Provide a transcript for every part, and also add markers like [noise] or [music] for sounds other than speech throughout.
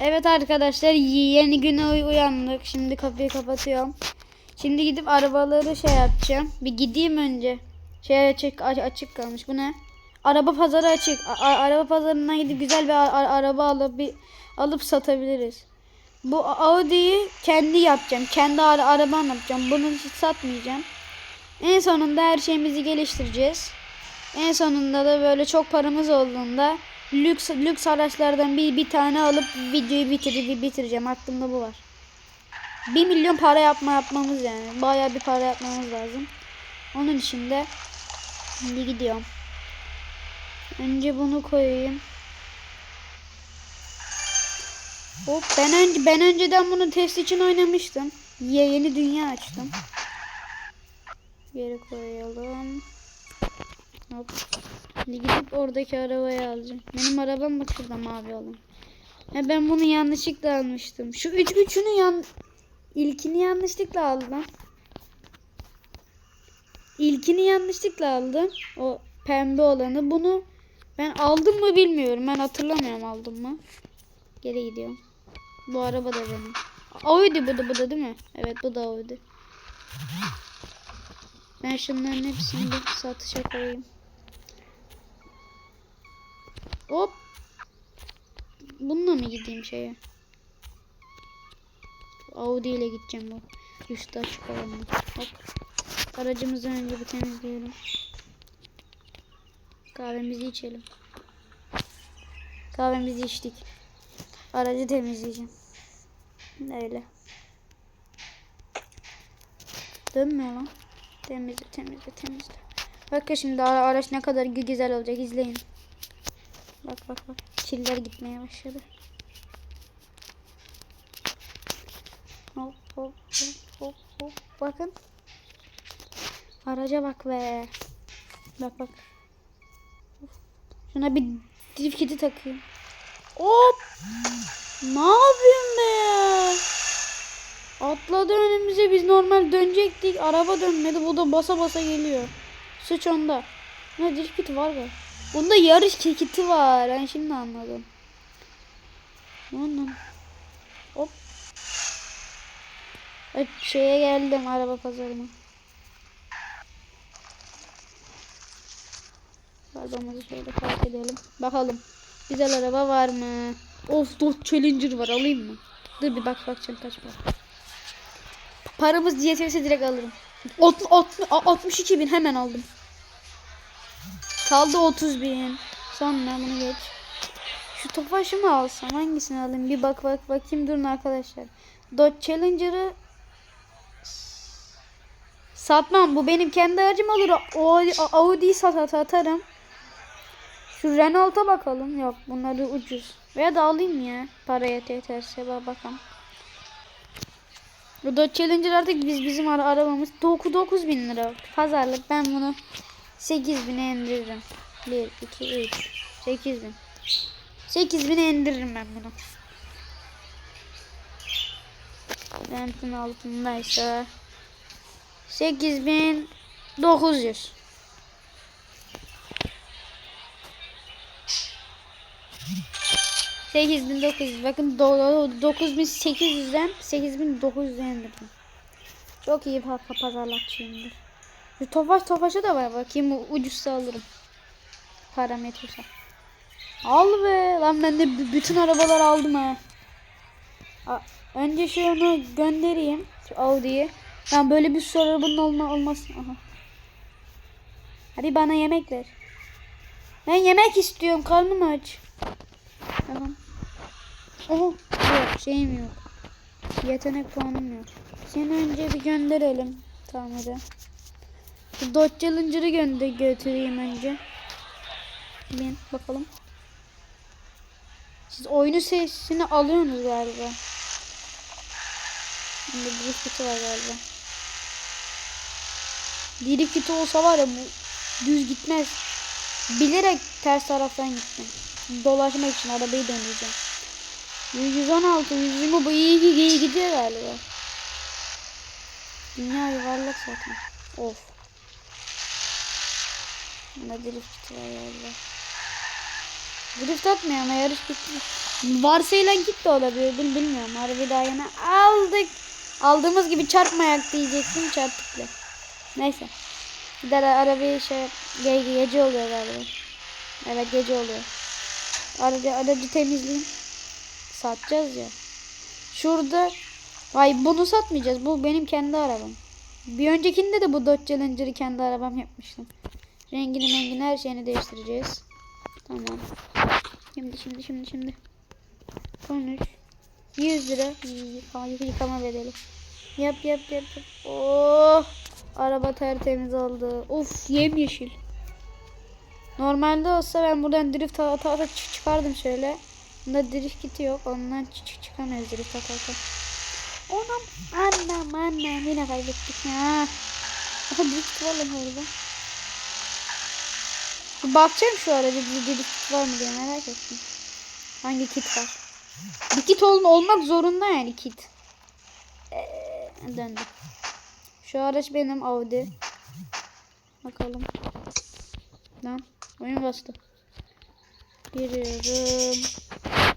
Evet arkadaşlar yeni güne uy- uyandık. Şimdi kapıyı kapatıyorum. Şimdi gidip arabaları şey yapacağım. Bir gideyim önce. Şey açık açık kalmış. Bu ne? Araba pazarı açık. A- araba pazarından gidip güzel bir araba alıp bir alıp satabiliriz. Bu Audi'yi kendi yapacağım. Kendi ara arabam yapacağım. Bunu hiç satmayacağım. En sonunda her şeyimizi geliştireceğiz. En sonunda da böyle çok paramız olduğunda lüks lüks araçlardan bir bir tane alıp videoyu bitir bitireceğim. Aklımda bu var. 1 milyon para yapma yapmamız yani. Bayağı bir para yapmamız lazım. Onun için de şimdi gidiyorum. Önce bunu koyayım. Hop ben önce ben önceden bunu test için oynamıştım. Ye yeni dünya açtım. Geri koyalım. Hop. Şimdi gidip oradaki arabayı alacağım. Benim arabam mı şurada mavi olan? Ya ben bunu yanlışlıkla almıştım. Şu üç üçünü yan ilkini yanlışlıkla aldım. İlkini yanlışlıkla aldım. O pembe olanı. Bunu ben aldım mı bilmiyorum. Ben hatırlamıyorum aldım mı. Geri gidiyorum. Bu araba da benim. Audi bu da bu da değil mi? Evet bu da Audi. Ben şunların hepsini bir satışa koyayım. Hop. Bununla mı gideyim şeye? Audi ile gideceğim bu. Üstü açık olanla. Hop. Aracımızı önce bir temizleyelim. Kahvemizi içelim. Kahvemizi içtik. Aracı temizleyeceğim. Öyle. Dönmüyor lan. Temizle temizle temizle. Bakın şimdi ara- araç ne kadar gü- güzel olacak izleyin. Bak bak bak. Çiller gitmeye başladı. Hop hop hop hop hop. Bakın. Araca bak be. Bak bak. Şuna bir drift kiti takayım. Hop. Ne yapıyorsun be? Atladı önümüze biz normal dönecektik. Araba dönmedi. Bu da basa basa geliyor. Suç onda. Ne drift kiti var mı? Bunda yarış kiti var. Ben şimdi anladım. Anladım. Hop. Ay, şeye geldim araba pazarına. Arabamızı şöyle park edelim. Bakalım. Güzel araba var mı? Of Dodge Challenger var alayım mı? Dur bir bak bakacağım kaç para. Paramız yetirse direkt alırım. Ot, ot, 62 bin hemen aldım. Kaldı 30 bin. Sonra bunu geç. Şu tofaşı mı alsam hangisini alayım bir bak bak bakayım durun arkadaşlar. Dodge Challenger'ı satmam bu benim kendi aracım olur. O Audi'yi sat satarım. Şu Renault'a bakalım. Yok bunları ucuz. Veya da alayım ya. Paraya yeterse bak bakalım. Bu Dodge Challenger artık biz bizim ara arabamız 9 bin lira. Pazarlık ben bunu 8 bine indiririm. 1, 2, 3, 8 bin. 8 bine indiririm ben bunu. Rentin altındaysa 8900. Sekiz bin dokuz yüz. Bakın dokuz bin sekiz yüzden sekiz bin dokuz yüzden indirdim. Çok iyi pa- pazarlatçıyımdır. Şu tofaş tofaşa da var bakayım ucuzsa alırım. Param yeterse. Al be. Lan ben de bütün arabalar aldım ha. Önce şunu göndereyim. Şu Audi'yi. Ben böyle bir sürü arabanın olma olmasın. Aha. Hadi bana yemek ver. Ben yemek istiyorum. Karnım aç. Tamam. Oho. Yok şeyim yok. Yetenek puanım yok. Seni önce bir gönderelim. Tamam hadi. Dodge Challenger'ı gönder götüreyim önce. Bin bakalım. Siz oyunu sesini alıyorsunuz galiba. Şimdi drift kiti var galiba. Drift kiti olsa var ya bu düz gitmez. Bilerek ters taraftan gittim. Dolaşmak için arabayı döneceğim. 116, 120 bu iyi, iyi gidiyor galiba. Dünya yuvarlak zaten. Of. Bunda drift var galiba. Drift atmıyor ama yarış bitti. Varsayılan kit de olabilir. bil- Bilmiyorum. Arabayı daha yeni aldık. Aldığımız gibi çarpmayak diyecektim. Çarptık bile. Neyse. Gider arabayı şey ge- gece oluyor galiba. Evet gece oluyor. Aracı, aracı temizleyeyim. Satacağız ya. Şurada Ay bunu satmayacağız. Bu benim kendi arabam. Bir öncekinde de bu Dodge Challenger'ı kendi arabam yapmıştım. Rengini mengini her şeyini değiştireceğiz. Tamam. Şimdi şimdi şimdi şimdi. Konuş. 100 lira. Yıkama, yıkama bedeli. Yap yap yap. yap. Oh. Araba tertemiz oldu. Of yemyeşil. Normalde olsa ben buradan drift ata ata çık- çıkardım şöyle. Bunda drift kiti yok. Ondan çık çık çıkamıyoruz drift ata ata. Onam annem annem yine kaybettik ya. [laughs] Drift var lan orada. Bakacağım şu arada bir kit var mı diye merak ettim. Hangi kit var? Bir kit ol olmak zorunda yani kit. Ee, döndü. Şu araç benim Audi. Bakalım. Lan oyun bastı. Giriyorum.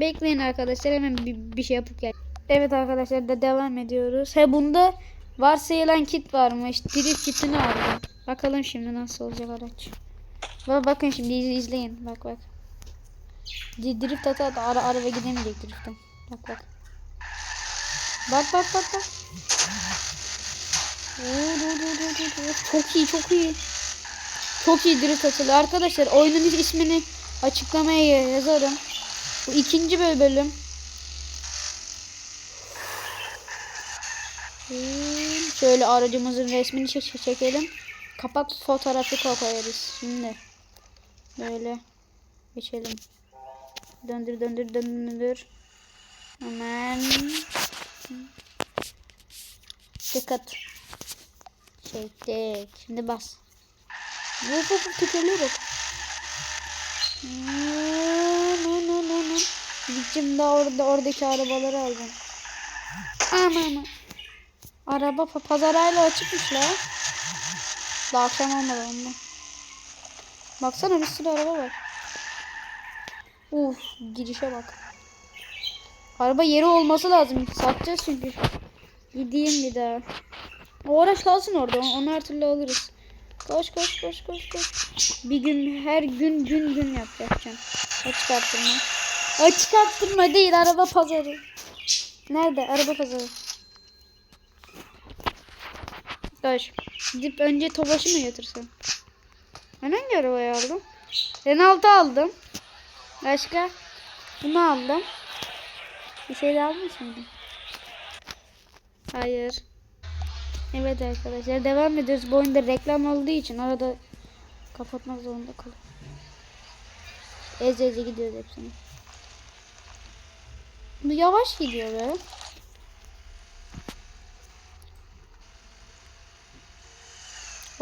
Bekleyin arkadaşlar hemen bir, bir şey yapıp gel. Evet arkadaşlar da devam ediyoruz. He bunda varsayılan kit varmış. Drift kitini aldım. Bakalım şimdi nasıl olacak araç. Bak bakın şimdi iz- izleyin. Bak bak. Drift ata ata ara araba gidemeyecek driftten. Bak bak. Bak bak bak bak. Çok iyi çok iyi. Çok iyi drift atılıyor. Arkadaşlar oyunun ismini açıklamaya yazarım. Bu ikinci böl- bölüm. Şöyle aracımızın resmini çek çekelim. Kapak fotoğrafı ko- koyarız. Şimdi böyle geçelim. Döndür döndür döndür. Hemen dikkat. Çektik. Şimdi bas. Vuf vuf tekerleğe bak. No no daha orada oradaki arabaları alacağım. Aman aman. Araba pa pazarayla açıkmış la. Daha akşam olmadı onunla. Baksana bir sürü araba var. Uf girişe bak. Araba yeri olması lazım. Satacağız çünkü. Gideyim bir daha. O araç kalsın orada. Onu her türlü alırız. Koş koş koş koş koş. Bir gün her gün gün gün yap yapacağım. Açık arttırma. Açık arttırma değil araba pazarı. Nerede? Araba pazarı. Koş. Gidip önce Tofaş'ı mı götürsem? Ben hangi arabayı aldım? Renault aldım. Başka? Bunu aldım. Bir şey daha almış mıydım? Hayır. Evet arkadaşlar devam ediyoruz. Bu oyunda reklam olduğu için arada kapatmak zorunda kalıyorum. Eze gidiyoruz hepsini. Bu yavaş gidiyor be.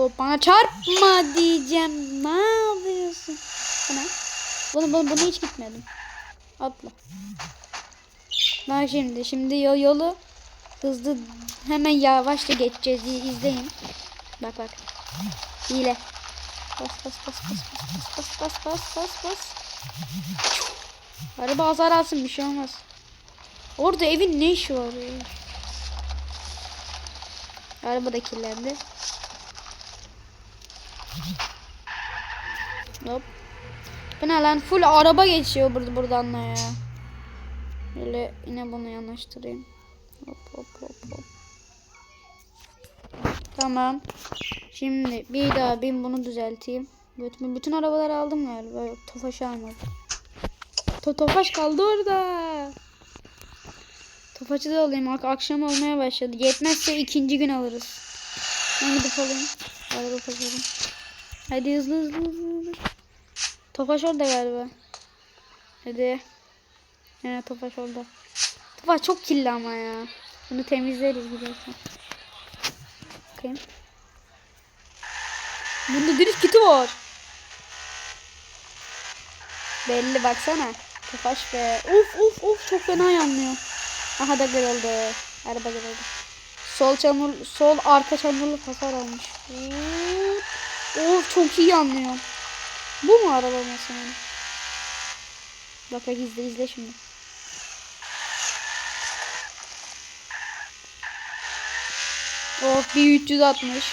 Hop bana çarpma diyeceğim. Ne yapıyorsun? Bu ne? Bunu, bunu, bunu hiç gitmedim. Atla. Bak şimdi. Şimdi yol, yolu hızlı hemen yavaşça geçeceğiz. İzleyin. Bak bak. Hile. Bas bas bas bas bas bas bas bas bas bas. Araba hasar alsın bir şey olmaz. Orada evin ne işi var? Araba da kirlendi. Hop. Bu ne lan? Full araba geçiyor burada buradan da ya. Böyle yine bunu yanaştırayım. Hop hop hop hop. Tamam. Şimdi bir daha bin bunu düzelteyim. Bütün, bütün arabaları aldım galiba. Yok Tofaş almadım. To Tofaş kaldı orada. Tofaş'ı da alayım. Ak akşam olmaya başladı. Yetmezse ikinci gün alırız. Ben gidip alayım. Araba. Hadi hızlı hızlı hızlı. hızlı. Tofaş orada galiba. Hadi. Evet Tofaş orada. Tofaş çok kirli ama ya. Bunu temizleriz gidersen. Bakayım. Bunda drift kiti var. Belli baksana. Tofaş be. Uf uf uf çok fena yanlıyor. Aha da kırıldı. Araba kırıldı. Sol çamur, sol arka çamurlu hasar almış. Of çok iyi anlıyorum. Bu mu araba mesela? Bak bak izle izle şimdi. Of bir 360.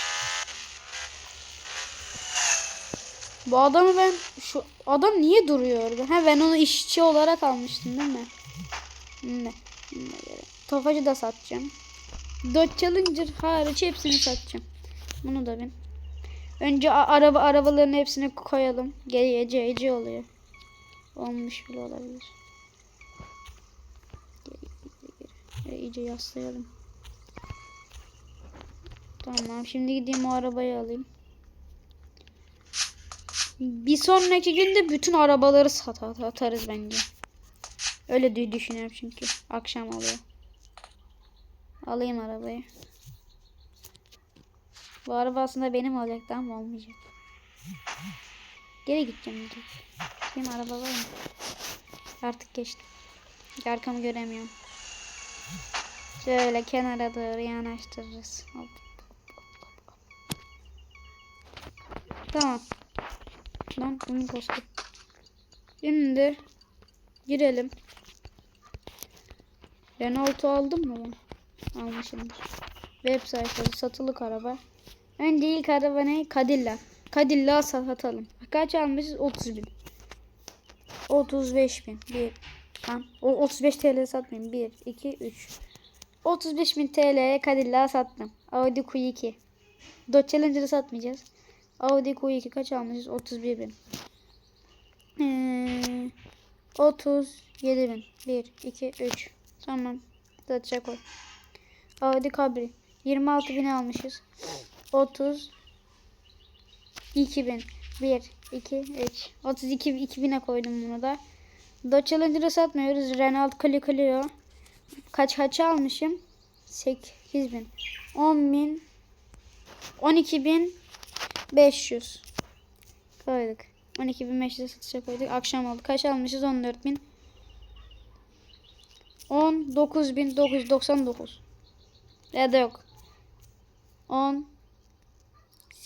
Bu adamı ben şu adam niye duruyor orada? Ha ben onu işçi olarak almıştım değil mi? Ne? Tofacı da satacağım. Dodge Challenger hariç hepsini satacağım. Bunu da ben. Önce araba arabaların hepsini koyalım. Geriye CC oluyor. Olmuş bile olabilir. Geri, iyice yaslayalım. Tamam şimdi gideyim o arabayı alayım. Bir sonraki günde bütün arabaları sat at- atarız bence. Öyle düşünüyorum çünkü. Akşam oluyor. Alayım arabayı. Bu araba aslında benim olacaktı ama olmayacak. Geri gideceğim direkt. Benim araba var mı? Artık geçtim. Arkamı göremiyorum. Şöyle kenara doğru yanaştırırız. Hop. Tamam. Lan bunu bastım. Şimdi girelim. Renault'u aldım mı ben? Almışımdır. Web sayfası satılık araba. Önce ilk araba ne? Cadillac. Cadillac satalım. Kaç almışız? 30 bin. 35 bin. Bir. Lan, o 35 TL satmayayım. 1, 2, 3. 35 bin TL'ye Cadillac sattım. Audi Q2. Dodge Challenger'ı satmayacağız. Audi Q2 kaç almışız? 31 bin. Ee, 37 bin. 1, 2, 3. Tamam. Satacak o. Audi Cabri. 26 bin almışız. 30 2000 1 2 3 32 2000'e koydum bunu da. Dodge Challenger'ı satmıyoruz. Renault Clio Clio. Kaç kaç almışım? 8000 10000 12000 500 koyduk. 12500'e satışa koyduk. Akşam oldu. Kaç almışız? 14000 19999 ya da yok. 10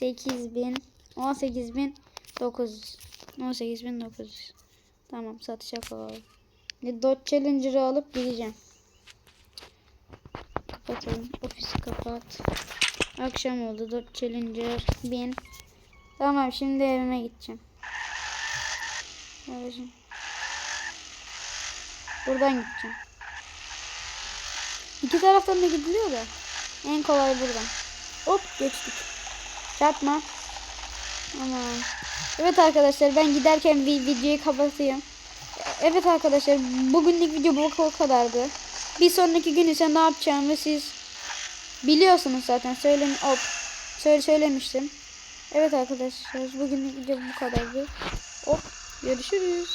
8000 18900 18900 Tamam satışa koyalım. Dodge Challenger'ı alıp gideceğim. Kapatalım. Ofisi kapat. Akşam oldu. Dodge Challenger 1000 Tamam şimdi evime gideceğim. Babacım. Buradan gideceğim. İki taraftan da gidiliyor da. En kolay buradan. Hop geçtik. Çarpma. Aman. Evet arkadaşlar ben giderken bir videoyu kapatayım. Evet arkadaşlar bugünlük video bu kadardı. Bir sonraki gün ise ne yapacağımı siz biliyorsunuz zaten. Söylem hop. Söyle söylemiştim. Evet arkadaşlar bugünlük video bu kadardı. Hop görüşürüz.